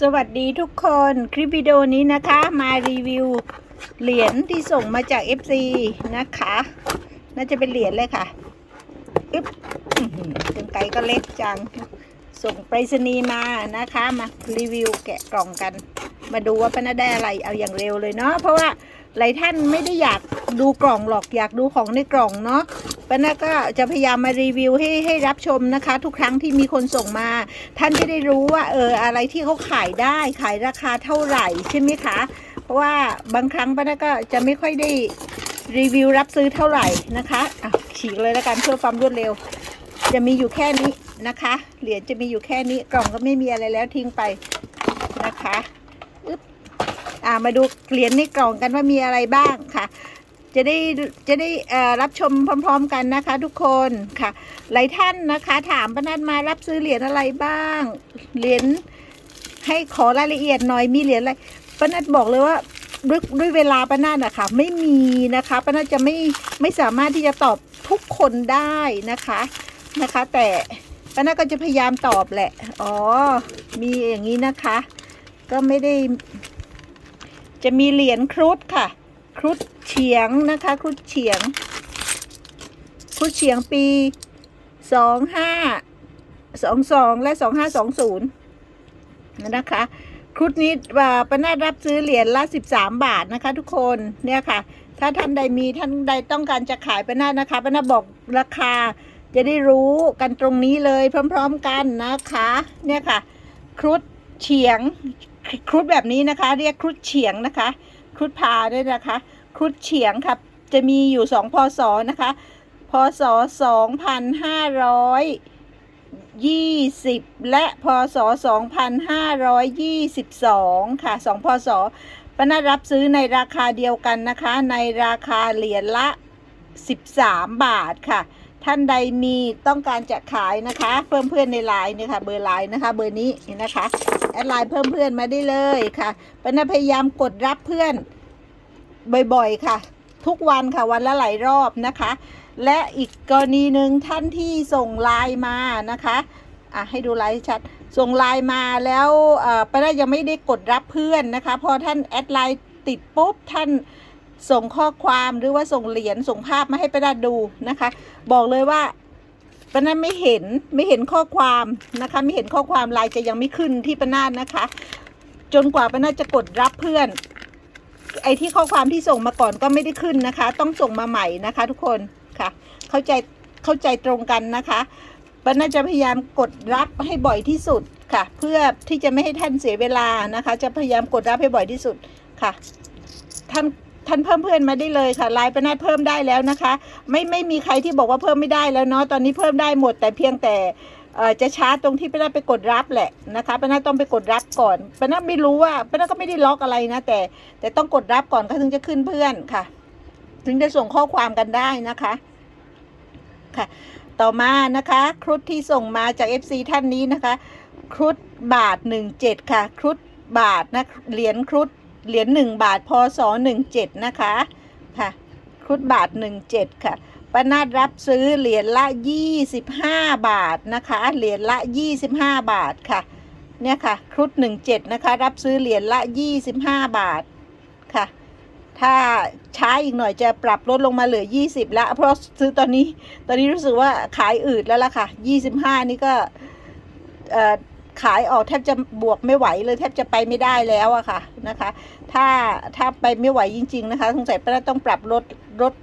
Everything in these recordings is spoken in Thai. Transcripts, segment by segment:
สวัสดีทุกคนคลิปวิดีโอนี้นะคะมารีวิวเหรียญที่ส่งมาจาก FC นะคะ น่าจะเป็นเหรียญเลยค่ะอึ๊บอื้อหือกันไกก็เล็กจัง ส่งไปรษณีย์มานะคะมารีวิวแกะกล่องกัน มาดูว่าปนาได้อะไรเอาอย่างเร็วเลยเนาะเพราะว่า หลายท่านไม่ได้อยากดูกล่องหรอกอยากดูของในกล่องเนาะปนาก็จะพยายามมารีวิวให้ให้รับชมนะคะ ทุกครั้งที่มีคนส่งมา ท่านจะได้รู้ว่าเอออะไรที่เขาขายได้ขายราคาเท่าไหร่ใช่ไหมคะ เพราะว่าบางครั้งป้านาก็จะไม่ค่อยได้รีวิวรับซื้อเท่าไหร่นะคะอะฉีกเลยแล้วกันเพื่อความรวดเร็ว จะมีอยู่แค่นี้นะคะ เหรียญจะมีอยู่แค่นี้กล่องก็ไม่มีอะไรแล้วทิ้งไป อ่ามาดูเหรียญในกล่องกันว่ามีอะไรบ้างค่ะ จะได้จะได้รับชมพร้อม ๆ กันนะคะ ทุกคนค่ะ หลายท่านนะคะ ถามป้านัดมารับซื้อเหรียญอะไรบ้างเหรียญให้ขอรายละเอียดหน่อยมีเหรียญอะไรป้านัดบอกเลยว่าด้วยด้วยเวลาป้านัดอะคะไม่มีนะคะป้านัดจะไม่ไม่สามารถที่จะตอบทุกคนได้นะคะนะคะ แต่ป้านัดก็จะพยายามตอบแหละ อ๋อ มีอย่างนี้นะคะ ก็ไม่ได้ จะมีเหรียญครุฑค่ะ ครุฑเฉียงนะคะ ครุฑเฉียง ครุฑเฉียงปีสองห้าสองสองและสองห้าสองศูนย์นะคะครุฑนี้ว่าปนารับซื้อเหรียญละสิบสามบาทนะคะ ทุกคนเนี่ยค่ะ ถ้าท่านใดมีท่านใดต้องการจะขายปนานะคะปนาบอกราคาจะได้รู้กันตรงนี้เลยพร้อม ๆกันนะคะ เนี่ยค่ะ ครุฑเฉียง ครุฑแบบนี้นะคะ เรียกครุฑเฉียงนะคะ ครุฑพาด้วยนะคะ ครุฑเฉียงครับจะมีอยู่สองพศนะคะ พศสองพันห้าร้อยยี่สิบและพศสองพันห้าร้อยยี่สิบสองค่ะสองพศปนารับซื้อในราคาเดียวกันนะคะ ในราคาเหรียญละสิบสามบาทค่ะ ท่านใดมีต้องการจะขายนะคะ เพิ่มเพื่อนในไลน์เนี่ยค่ะเบอร์ไลน์นะคะ เบอร์นี้นะคะ แอดไลน์เพิ่มเพื่อนมาได้เลยค่ะปนพยายามกดรับเพื่อนบ่อยๆค่ะ ทุกวันค่ะวันละหลายรอบนะคะ และอีกกรณีหนึ่งท่านที่ส่งไลน์มานะคะอะให้ดูไลน์ชัดส่งไลน์มาแล้วเอ่อป้าได้ยังไม่ได้กดรับเพื่อนนะคะ พอท่านแอดไลน์ติดปุ๊บท่านส่งข้อความหรือว่าส่งเหรียญส่งภาพมาให้ป้าได้ดูนะคะ บอกเลยว่า ป้านาไม่เห็นไม่เห็นข้อความนะคะ ไม่เห็นข้อความไลน์จะยังไม่ขึ้นที่ป้านานะคะ จนกว่าป้านาจะกดรับเพื่อน ไอที่ข้อความที่ส่งมาก่อนก็ไม่ได้ขึ้นนะคะ ต้องส่งมาใหม่นะคะ ทุกคนค่ะ เข้าใจเข้าใจตรงกันนะคะปาน่าจะพยายามกดรับให้บ่อยที่สุดค่ะ เพื่อที่จะไม่ให้ท่านเสียเวลานะคะ จะพยายามกดรับให้บ่อยที่สุดค่ะ ท่าน ท่านเพิ่มเพื่อนมาได้เลยค่ะไลน์ปานาเพิ่มได้แล้วนะคะ ไม่ไม่มีใครที่บอกว่าเพิ่มไม่ได้แล้วเนาะตอนนี้เพิ่มได้หมดแต่เพียงแต่เออจะช้าตรงที่ปานาไปกดรับแหละนะคะปานาต้องไปกดรับก่อนปานาไม่รู้ว่าปานาก็ไม่ได้ล็อกอะไรนะ แต่แต่ต้องกดรับก่อนเขาถึงจะขึ้นเพื่อนค่ะ ถึงจะส่งข้อความกันได้นะคะค่ะ ต่อมานะคะ ครุฑที่ส่งมาจาก FC ท่านนี้นะคะ ครุฑบาท 17 ค่ะ ครุฑบาทนะเหรียญครุฑ เหรียญ1บาทพศ17นะคะค่ะครุฑบาท17ค่ะปานาดรับซื้อเหรียญละ25บาทนะคะเหรียญละ25บาทค่ะเนี่ยค่ะครุฑ17นะคะรับซื้อเหรียญละ25บาทค่ะถ้าช้าอีกหน่อยจะปรับลดลงมาเหลือ 20 แล้ว เพราะซื้อตอนนี้ ตอนนี้รู้สึกว่าขายอืดแล้วล่ะค่ะ 25 นี่ก็เอ่อ ขายออกแทบจะบวกไม่ไหวเลยแทบจะไปไม่ได้แล้วอะค่ะนะคะ ถ้าถ้าไปไม่ไหวจริง ๆนะคะสงสัยป้าต้องปรับลดลด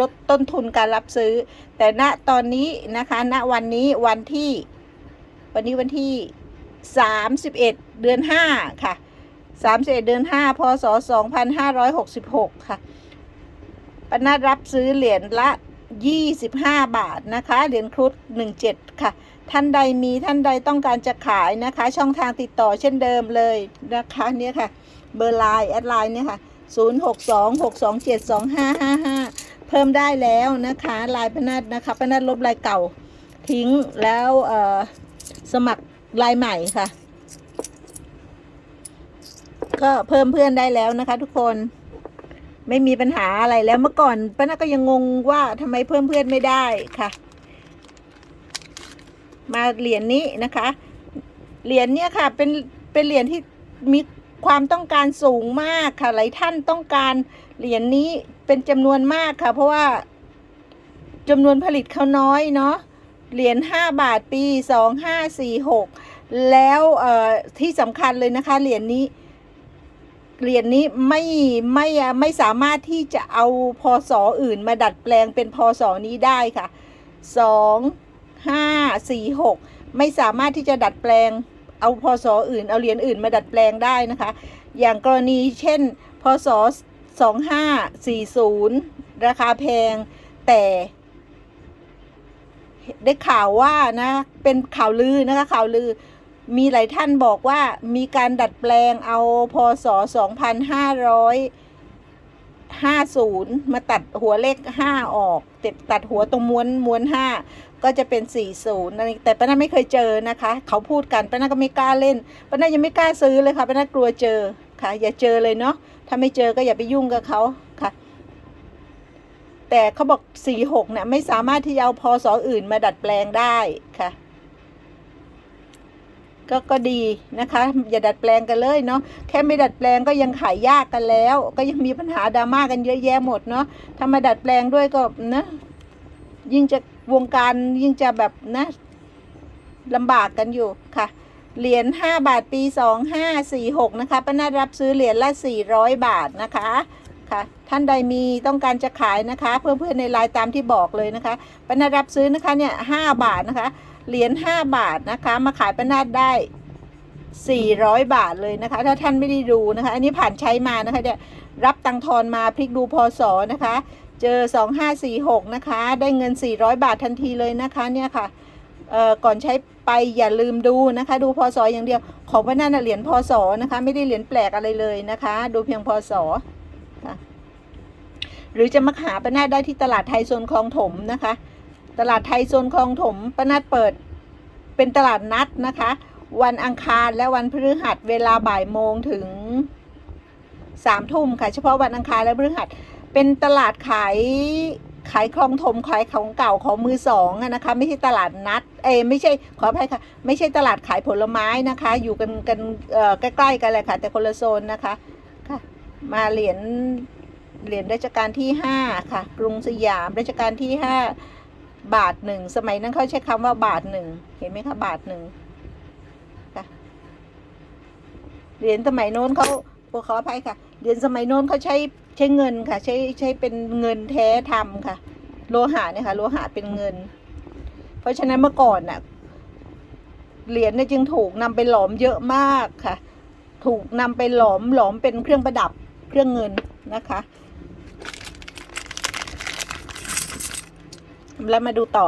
ลดต้นทุนการรับซื้อ แต่ณตอนนี้นะคะณวันนี้วันที่วันนี้วันที่ 31 เดือน 5 ค่ะ 31 เดือน 5 พศ 2566 ค่ะปนาดรับซื้อเหรียญละ 25 บาทนะคะเหรียญครุฑ17 ค่ะ ท่านใดมีท่านใดต้องการจะขายนะคะ ช่องทางติดต่อเช่นเดิมเลยนะคะเนี่ยค่ะ เบอร์ไลน์แอดไลน์เนี่ยค่ะ 0626272555 เพิ่มได้แล้วนะคะลายพนัดนะคะพนัดลบลายเก่าทิ้งแล้วเออสมัครลายใหม่ค่ะ ก็เพิ่มเพื่อนได้แล้วนะคะทุกคน ไม่มีปัญหาอะไรแล้วเมื่อก่อนป้านาก็ยังงงว่าทำไมเพิ่มเพื่อนไม่ได้ค่ะ มาเหรียญนี้นะคะ เหรียญเนี่ยค่ะเป็นเป็นเหรียญที่มีความต้องการสูงมากค่ะ หลายท่านต้องการเหรียญนี้เป็นจำนวนมากค่ะ เพราะว่าจำนวนผลิตเขาน้อยเนาะเหรียญ5บาทปี 2546 แล้วเอ่อที่สำคัญเลยนะคะเหรียญนี้ เหรียญนี้ไม่ไม่ไม่สามารถที่จะเอาพศอื่นมาดัดแปลงเป็นพศนี้ได้ค่ะสองห้าสี่หกไม่สามารถที่จะดัดแปลงเอาพศอื่น เอาเหรียญอื่นมาดัดแปลงได้นะคะ อย่างกรณีเช่น พศสองห้าสี่ศูนย์ราคาแพงแต่ได้ข่าวว่านะเป็นข่าวลือนะคะข่าวลือ มีหลายท่านบอกว่ามีการดัดแปลงเอาพศสองพันห้าร้อยห้าศูนย์มาตัดหัวเลขห้าออกติดตัดหัวตรงม้วนม้วนห้าก็จะเป็นสี่ศูนย์แต่ป้านาไม่เคยเจอนะคะ เขาพูดกันป้านาก็ไม่กล้าเล่นป้านายังไม่กล้าซื้อเลยค่ะป้านากลัวเจอค่ะ อย่าเจอเลยเนาะถ้าไม่เจอก็อย่าไปยุ่งกับเขาค่ะ แต่เขาบอกสี่หกเนี่ยไม่สามารถที่จะเอาพศอื่นมาดัดแปลงได้ค่ะ ก็ก็ดีนะคะ อย่าดัดแปลงกันเลยเนาะแค่ไม่ดัดแปลงก็ยังขายยากกันแล้ว ก็ยังมีปัญหาดราม่ากันเยอะแยะหมดเนาะถ้ามาดัดแปลงด้วยก็นะยิ่งจะวงการยิ่งจะแบบนะลำบากกันอยู่ค่ะเหรียญห้าบาทปีสองห้าสี่หกนะคะป้านารับซื้อเหรียญละสี่ร้อยบาทนะคะค่ะ ท่านใดมีต้องการจะขายนะคะ เพื่อนๆในไลน์ตามที่บอกเลยนะคะป้านารับซื้อนะคะเนี่ยห้าบาทนะคะ เหรียญ5บาทนะคะ มาขายประนาดได้ 400 บาทเลยนะคะ ถ้าท่านไม่ได้ดูนะคะ อันนี้ผ่านใช้มานะคะเนี่ยรับตังทอนมาพลิกดูพศนะคะ เจอ 2546 นะคะ ได้เงิน 400 บาททันทีเลยนะคะเนี่ยค่ะเอ่อก่อนใช้ไปอย่าลืมดูนะคะ ดูพศอย่างเดียว ของพระนั่นเหรียญพศนะคะ ไม่ได้เหรียญแปลกอะไรเลยนะคะ ดูเพียงพศค่ะหรือจะมาหาประนาดได้ที่ตลาดไทยโซนคลองถมนะคะ ตลาดไทยโซนคลองถมประนัดเปิด เป็นตลาดนัดนะคะ วันอังคารและวันพฤหัสเวลาบ่ายโมงถึงสามทุ่มค่ะ เฉพาะวันอังคารและพฤหัส เป็นตลาดขายขายคลองถมขายของเก่าของมือสองนะคะไม่ใช่ตลาดนัดเอไม่ใช่ขออภัยค่ะ ไม่ใช่ตลาดขายผลไม้นะคะ อยู่กันกันใกล้ๆกันเลยค่ะ แต่คนละโซนนะคะค่ะมาเหรียญเหรียญรัชกาลที่ห้าค่ะ กรุงสยามรัชกาลที่ห้า บาทหนึ่งสมัยนั้นเขาใช้คำว่าบาทหนึ่งเห็นไหมคะบาทหนึ่งค่ะเหรียญสมัยโน้นเขาขออภัยค่ะเหรียญสมัยโน้นเขาใช้ใช้เงินค่ะ ใช้ใช้เป็นเงินแท้ทำค่ะ โลหะเนี่ยค่ะโลหะเป็นเงิน เพราะฉะนั้นเมื่อก่อนน่ะเหรียญเนี่ยจึงถูกนำไปหลอมเยอะมากค่ะ ถูกนำไปหลอมหลอมเป็นเครื่องประดับเครื่องเงินนะคะ แล้วมาดูต่อ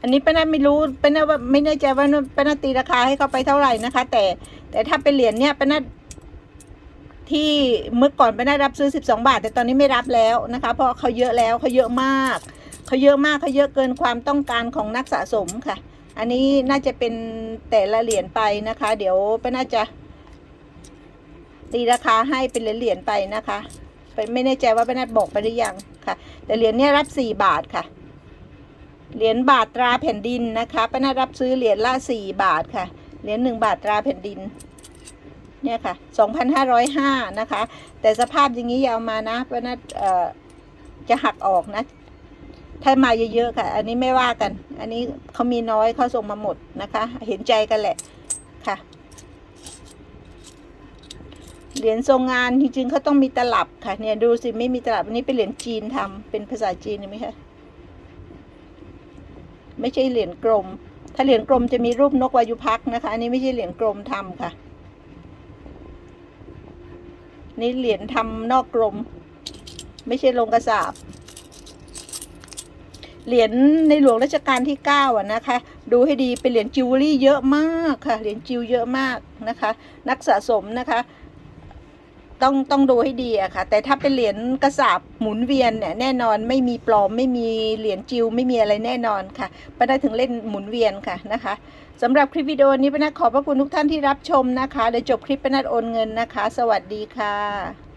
อันนี้ป้านาไม่รู้ป้านาว่าไม่แน่ใจว่าป้านาตีราคาให้เขาไปเท่าไหร่นะคะ แต่ แต่ถ้าเป็นเหรียญเนี่ยป้านาที่เมื่อก่อนป้านารับซื้อ 12 บาท แต่ตอนนี้ไม่รับแล้วนะคะ เพราะเขาเยอะแล้วเขาเยอะมากเขาเยอะมากเขาเยอะเกินความต้องการของนักสะสมค่ะ อันนี้น่าจะเป็นแต่ละเหรียญไปนะคะ เดี๋ยวป้านาจะตีราคาให้เป็นเหรียญไปนะคะ ไม่แน่ใจว่าป้านัดบอกไปหรือยังค่ะ แต่เหรียญเนี้ยรับสี่บาทค่ะ เหรียญบาทตราแผ่นดินนะคะป้านัดรับซื้อเหรียญละสี่บาทค่ะ เหรียญหนึ่งบาทตราแผ่นดินเนี่ยค่ะสองพันห้าร้อยห้านะคะ แต่สภาพอย่างนี้อยาวมานะป้านัดจะหักออกนะถ้ามาเยอะๆค่ะ อันนี้ไม่ว่ากัน อันนี้เขามีน้อยเขาส่งมาหมดนะคะ เห็นใจกันแหละค่ะ เหรียญทรงงานจริงๆเขาต้องมีตลับค่ะเนี่ยดูสิไม่มีตลับอันนี้เป็นเหรียญจีนทำเป็นภาษาจีนเห็นไหมคะไม่ใช่เหรียญกลม ถ้าเหรียญกลมจะมีรูปนกวายุพักนะคะ อันนี้ไม่ใช่เหรียญกลมทำค่ะ นี่เหรียญทำนอกกลม ไม่ใช่ลงกระสาบเหรียญในหลวงรัชกาลที่เก้าอะนะคะ ดูให้ดีเป็นเหรียญจิวเวลรี่เยอะมากค่ะเหรียญจิวเยอะมากนะคะ นักสะสมนะคะ ต้องต้องดูให้ดีอะค่ะ แต่ถ้าเป็นเหรียญกระสาบหมุนเวียนเนี่ยแน่นอนไม่มีปลอมไม่มีเหรียญจิวไม่มีอะไรแน่นอนค่ะป้าได้ถึงเล่นหมุนเวียนค่ะนะคะสำหรับคลิปวิดีโอนี้ป้านัดขอบพระคุณทุกท่านที่รับชมนะคะเดี๋ยวจบคลิปป้านัดโอนเงินนะคะ สวัสดีค่ะ